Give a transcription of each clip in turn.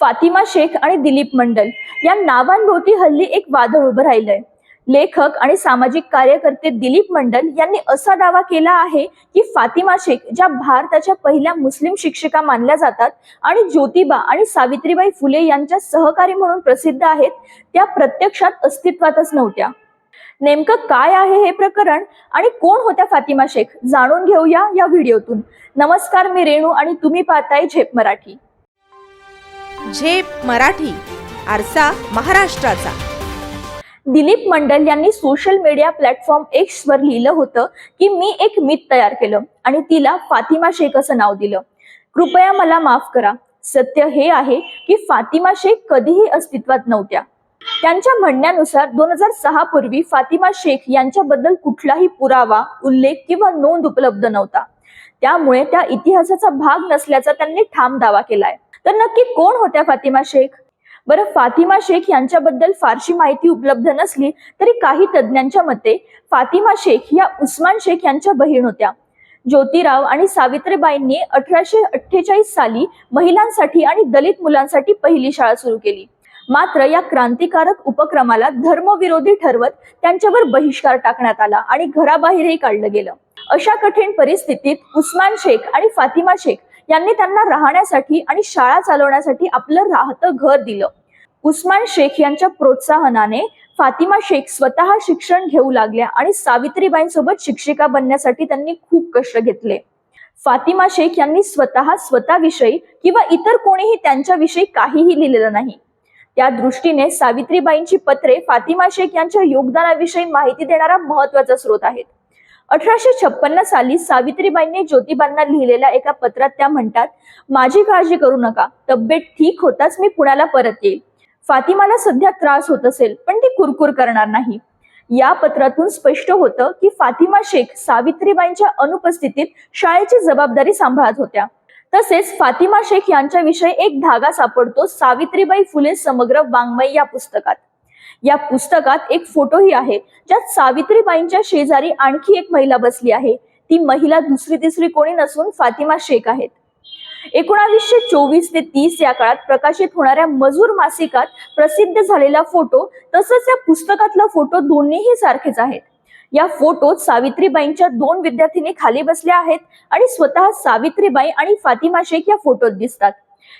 फातिमा शेख आणि दिलीप मंडल या नावांभोवती हल्ली एक वादळ उभं राहिलंय. लेखक आणि सामाजिक कार्यकर्ते दिलीप मंडल यांनी असा दावा केला आहे की फातिमा शेख ज्या भारताच्या पहिल्या मुस्लिम शिक्षिका मानल्या जातात आणि ज्योतिबा आणि सावित्रीबाई फुले यांच्या सहकारी म्हणून प्रसिद्ध आहेत त्या प्रत्यक्षात अस्तित्वातच नव्हत्या. नेमकं काय आहे हे प्रकरण आणि कोण होत्या फातिमा शेख जाणून घेऊया या व्हिडिओतून. नमस्कार मी रेणू आणि तुम्ही पाहताय झेप मराठी. झेप मराठी आरसा महाराष्ट्राचा. दिलीप मंडल यांनी सोशल मीडिया प्लॅटफॉर्म एक्स वर लिहिलं होतं की मी एक मित तयार केलं आणि तिला फातिमा शेख असं नाव दिलं. कृपया मला माफ करा. सत्य हे आहे की फातिमा शेख कधीही अस्तित्वात नव्हत्या. त्यांच्या म्हणण्यानुसार दोन हजार सहा पूर्वी फातिमा शेख यांच्याबद्दल कुठलाही पुरावा उल्लेख किंवा नोंद उपलब्ध नव्हता. त्यामुळे त्या इतिहासाचा भाग नसल्याचा त्यांनी ठाम दावा केलाय. तर नक्की कोण होत्या फातिमा शेख? बरं फातिमा शेख यांच्याबद्दल फारशी माहिती उपलब्ध नसली तरी काही तज्ज्ञांच्या मते फातिमा शेख या उस्मान शेख यांच्या बहीण होत्या. ज्योतिराव आणि सावित्रीबाईंनी अठराशे अठ्ठेचाळीस साली महिलांसाठी आणि दलित मुलांसाठी पहिली शाळा सुरू केली. मात्र या क्रांतिकारक उपक्रमाला धर्मविरोधी ठरवत त्यांच्यावर बहिष्कार टाकण्यात आला आणि घराबाहेरही काढलं गेलं. अशा कठीण परिस्थितीत उस्मान शेख आणि फातिमा शेख यांनी त्यांना राहण्यासाठी आणि शाळा चालवण्यासाठी आपलं राहतं घर दिलं. उस्मान शेख यांच्या प्रोत्साहनाने फातिमा शेख स्वतः शिक्षण घेऊ लागल्या आणि सावित्रीबाईंसोबत शिक्षिका बनण्यासाठी त्यांनी खूप कष्ट घेतले. फातिमा शेख यांनी स्वतः स्वतःविषयी किंवा इतर कोणीही त्यांच्याविषयी काहीही लिहिलेलं नाही. त्या दृष्टीने सावित्रीबाईंची पत्रे फातिमा शेख यांच्या योगदानाविषयी माहिती देणारा महत्त्वाचा स्रोत आहेत. अठराशे छप्पन्न साली सावित्रीबाईंनी ज्योतिबांना लिहिलेल्या एका पत्रात त्या म्हणतात माझी काळजी करू नका तब्येत ठीक होताच मी पुण्याला परत येईल. फातिमाला सध्या त्रास होत असेल पण ती कुरकुर करणार नाही. या पत्रातून स्पष्ट होतं की फातिमा शेख सावित्रीबाईंच्या अनुपस्थितीत शाळेची जबाबदारी सांभाळत होत्या. तसेच फातिमा शेख यांच्याविषयी एक धागा सापडतो सावित्रीबाई फुले समग्र वाङ्मय या पुस्तकात. या पुस्तकात एक फोटोही आहे ज्यात सावित्रीबाईंच्या शेजारी आणखी एक महिला बसली आहे. ती महिला दुसरी तिसरी कोणी नसून फातिमा शेख आहेत. एकोणावीसशे चोवीस ते तीस या काळात प्रकाशित होणाऱ्या मजूर मासिकात प्रसिद्ध झालेला फोटो तसंच या पुस्तकातला फोटो दोन्हीही सारखेच आहेत. या फोटोत सावित्रीबाईंच्या दोन विद्यार्थिनी खाली बसल्या आहेत आणि स्वतः सावित्रीबाई आणि फातिमा शेख या फोटोत दिसतात.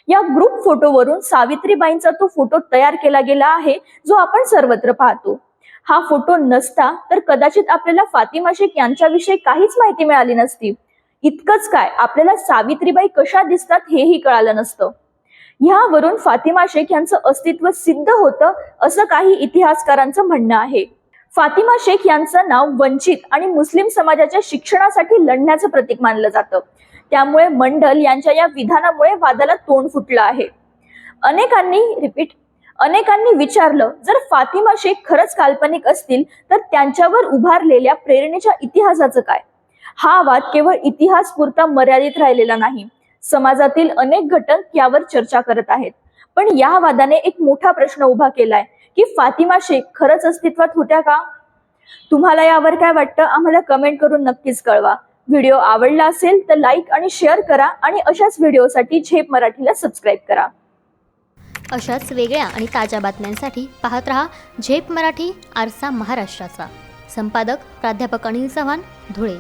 या ग्रुप फोटोवरून सावित्रीबाईंचा तो फोटो तयार केला गेला आहे जो आपण सर्वत्र पाहतो. हा फोटो नसता तर कदाचित आपल्याला फातिमा शेख यांच्याविषयी काहीच माहिती मिळाली नसती. इतकंच काय आपल्याला सावित्रीबाई कशा दिसतात हेही कळालं नसतं. ह्यावरून फातिमा शेख यांचं अस्तित्व सिद्ध होतं असं काही इतिहासकारांचं म्हणणं आहे. फातिमा शेख यांचं नाव वंचित आणि मुस्लिम समाजाच्या शिक्षणासाठी लढण्याचं प्रतीक मानलं जातं. त्यामुळे मंडल यांच्या या विधानामुळे वादाला तोंड फुटलं आहे. अनेकांनी रिपीट अनेकांनी विचारलं जर फातिमा शेख खरंच काल्पनिक असतील तर त्यांच्यावर उभारलेल्या प्रेरणेच्या इतिहासाचं काय? हा वाद केवळ इतिहास पुरता मर्यादित राहिलेला नाही. समाजातील अनेक घटक यावर चर्चा करत आहेत. पण या वादाने एक मोठा प्रश्न उभा केलाय की फातिमा शेख खरंच अस्तित्वात होत्या का? तुम्हाला यावर काय वाटतं? आम्हाला कमेंट करून नक्कीच कळवा. व्हिडिओ आवडला असेल तर लाईक आणि शेअर करा आणि अशाच व्हिडिओसाठी झेप मराठीला सबस्क्राईब करा. अशाच वेगळ्या आणि ताज्या बातम्यांसाठी पाहत रहा झेप मराठी आरसा महाराष्ट्राचा. संपादक प्राध्यापक अनिल चव्हाण धुळे.